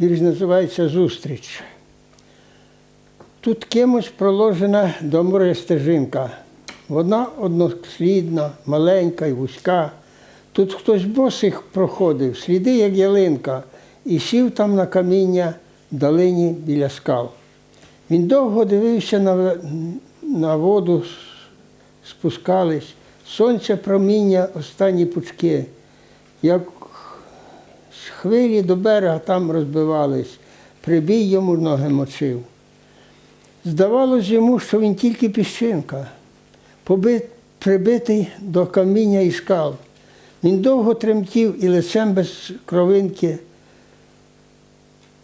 Вірш називається Зустріч. Тут кимось проложена до стежинка. Вона однослідна, маленька і вузька. Тут хтось босих проходив, сліди, як ялинка, і сів там на каміння в долині біля скал. Він довго дивився на, на воду, спускались, сонце проміння останні пучки, як з хвилі до берега там розбивались, прибій йому ноги мочив. Здавалось йому, що він тільки піщинка, побит, прибитий до каміння і скал. Він довго тремтів і лицем без кровинки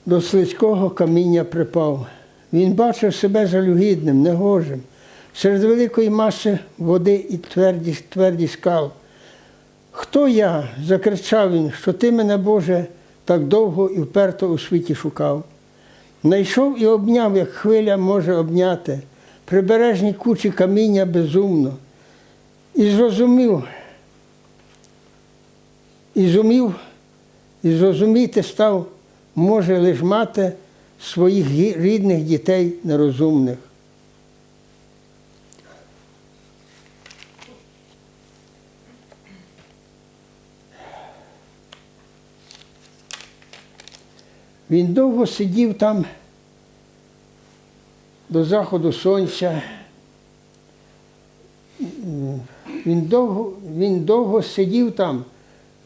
до слизького каміння припав. Він бачив себе жалюгідним, негожим, серед великої маси води і тверді, тверді скал. Хто я? закричав він, що ти мене, Боже, так довго і вперто у світі шукав. Найшов і обняв, як хвиля може обняти, прибережні кучі каміння безумно. І зрозумів, і зумів, і зрозуміти став, може лиш мати своїх рідних дітей нерозумних. Він довго сидів там до заходу сонця. Він довго, він довго сидів там,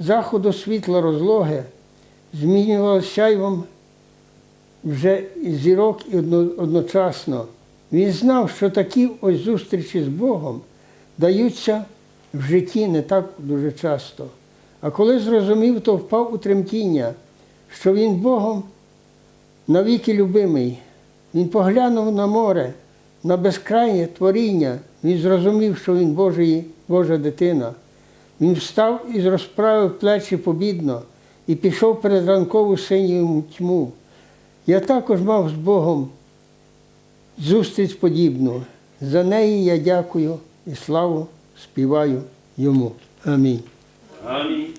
заходу світла розлоги, змінювалося сяйвом вже зірок і одночасно. Він знав, що такі ось зустрічі з Богом даються в житті не так дуже часто. А коли зрозумів, то впав у тремтіння, що він Богом навіки любимий. Він поглянув на море, на безкрайнє творіння. Він зрозумів, що він Божий, Божа дитина. Він встав і розправив плечі побідно і пішов перед ранкову синю тьму. Я також мав з Богом зустріч подібну. За неї я дякую і славу співаю йому. Амінь. Амінь.